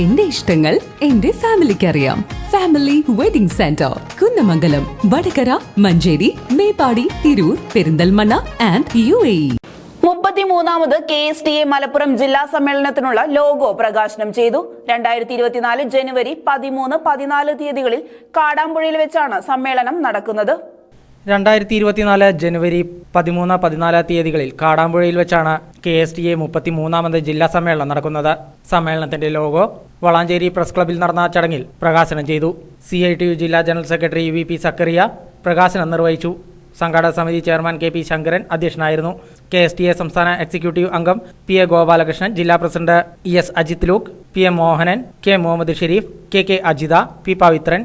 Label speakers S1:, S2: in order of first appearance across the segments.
S1: എന്റെ ഇഷ്ടങ്ങൾ എന്റെ ഫാമിലിക്ക് അറിയാം family wedding centre Kunnamangalam Vadakara Manjeri Meppadi Tirur Perinthalmanna and U A
S2: മുപ്പത്തിമൂന്നാമത് K S T A Malappuram ജില്ലാ സമ്മേളനത്തിനുള്ള ലോഗോ പ്രകാശനം ചെയ്തു. രണ്ടായിരത്തി ഇരുപത്തിനാല് ജനുവരി പതിമൂന്ന് പതിനാല് തീയതികളിൽ കാടാമ്പുഴയിൽ വെച്ചാണ് സമ്മേളനം നടക്കുന്നത്.
S3: രണ്ടായിരത്തി ഇരുപത്തിനാല് ജനുവരി പതിമൂന്ന് പതിനാല് തീയതികളിൽ കാടാമ്പുഴയിൽ വെച്ചാണ് കെ എസ് ടി എ മുപ്പത്തിമൂന്നാമത് ജില്ലാ സമ്മേളനം നടക്കുന്നത്. സമ്മേളനത്തിന്റെ ലോഗോ വളാഞ്ചേരി പ്രസ് ക്ലബ്ബിൽ നടന്ന ചടങ്ങിൽ പ്രകാശനം ചെയ്തു. സി ഐ ടി യു ജില്ലാ general secretary V P Zacharia പ്രകാശനം നിർവഹിച്ചു. സംഘാടക സമിതി ചെയർമാൻ കെ പി ശങ്കരൻ അധ്യക്ഷനായിരുന്നു. കെ എസ് ടി എ സംസ്ഥാന എക്സിക്യൂട്ടീവ് അംഗം പി എ ഗോപാലകൃഷ്ണൻ ജില്ലാ president E S Ajith Luke P M Mohanan K Muhammad Sharif K K Ajitha P Pavithran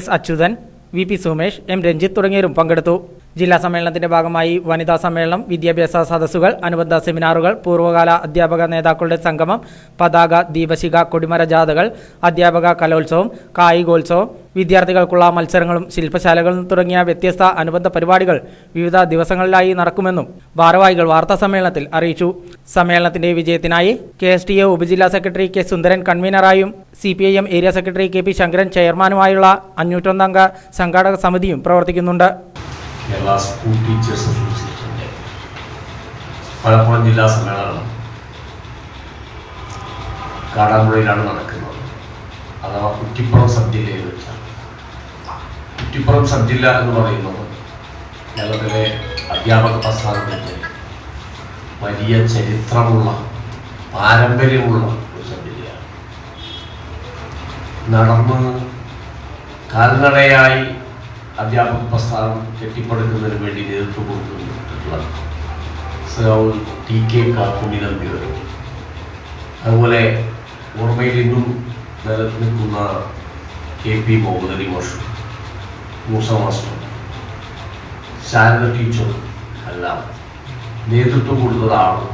S3: S Achuthan V P Sumesh M Ranjith തുടങ്ങിയവരും പങ്കെടുത്തു. ജില്ലാ സമ്മേളനത്തിന്റെ ഭാഗമായി വനിതാ സമ്മേളനം വിദ്യാഭ്യാസ സദസ്സുകൾ അനുബന്ധ സെമിനാറുകൾ പൂർവകാല അധ്യാപക നേതാക്കളുടെ സംഗമം പതാക ദീപശിഖ കൊടിമര ജാഥകൾ അധ്യാപക കലോത്സവം കായികോത്സവം വിദ്യാർത്ഥികൾക്കുള്ള മത്സരങ്ങളും ശില്പശാലകളും തുടങ്ങിയ വ്യത്യസ്ത അനുബന്ധ പരിപാടികൾ വിവിധ ദിവസങ്ങളിലായി നടക്കുമെന്നും ഭാരവാഹികൾ വാർത്താ സമ്മേളനത്തിൽ അറിയിച്ചു. സമ്മേളനത്തിന്റെ വിജയത്തിനായി കെ എസ് ടി എ ഉപജില്ലാ secretary K Sundaran കൺവീനറായും C P I M area secretary K P Sankaran ചെയർമാനുമായുള്ള അഞ്ഞൂറ്റൊന്നംഗ സംഘാടക സമിതിയും പ്രവർത്തിക്കുന്നുണ്ട്.
S4: കേരള സ്കൂൾ ടീച്ചേഴ്സ് അസോസിയേഷന്റെ മലപ്പുറം ജില്ലാ സമ്മേളനം കാടാമ്പുഴയിലാണ് നടക്കുന്നത്. അഥവാ കുറ്റിപ്പുറം സബ് ജില്ലയിൽ വെച്ചാണ്. കുറ്റിപ്പുറം സബ് ജില്ല എന്ന് പറയുന്നത് കേരളത്തിലെ അധ്യാപക പ്രസ്ഥാനത്തിന്റെ വലിയ ചരിത്രമുള്ള പാരമ്പര്യമുള്ള ഒരു സബ് ജില്ലയാണ് നടന്ന് കാൽനടയായി അധ്യാപക പ്രസ്ഥാനം കെട്ടിപ്പടുക്കുന്നതിന് വേണ്ടി നേതൃത്വം കൊടുത്തിട്ടുള്ള സൗ ടി കെ കാക്കുണി നമ്പിയർ. അതുപോലെ ഓർമ്മയിൽ ഇന്നും നിലനിൽക്കുന്ന കെ പി മുഹമ്മദ് അലി മാഷും മൂസ മാസ്റ്റർ ശാരദ ടീച്ചർ എല്ലാം നേതൃത്വം കൊടുത്തതാണ്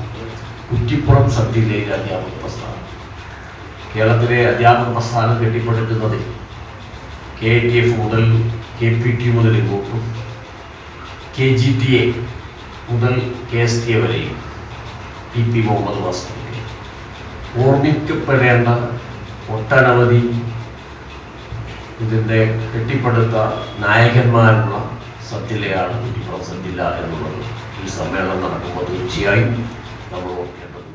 S4: കുറ്റിപ്പുറം സബ് ജില്ലയിലെ അധ്യാപക പ്രസ്ഥാനം. കേരളത്തിലെ അധ്യാപക പ്രസ്ഥാനം കെട്ടിപ്പടുക്കുന്നത് കെ ടി എഫ് മുതൽ കെ പി ടി മുതൽ ഇങ്ങോട്ടും കെ ജി ടി എ മുതൽ കെ എസ് ടി എ വരെയും ടി പി മുഹമ്മദ് മാസ്റ്റർ ഓർമ്മിക്കപ്പെടേണ്ട ഒട്ടനവധി ഇതിന്റെ കെട്ടിപ്പടുത്ത നായകന്മാരുള്ള സത്യലയാണ് കുറ്റിപ്പുറം സത്യല എന്നുള്ളത്. ഈ സമ്മേളനം നടക്കുമ്പോൾ തീർച്ചയായും നമ്മൾ ഓർക്കേണ്ടത്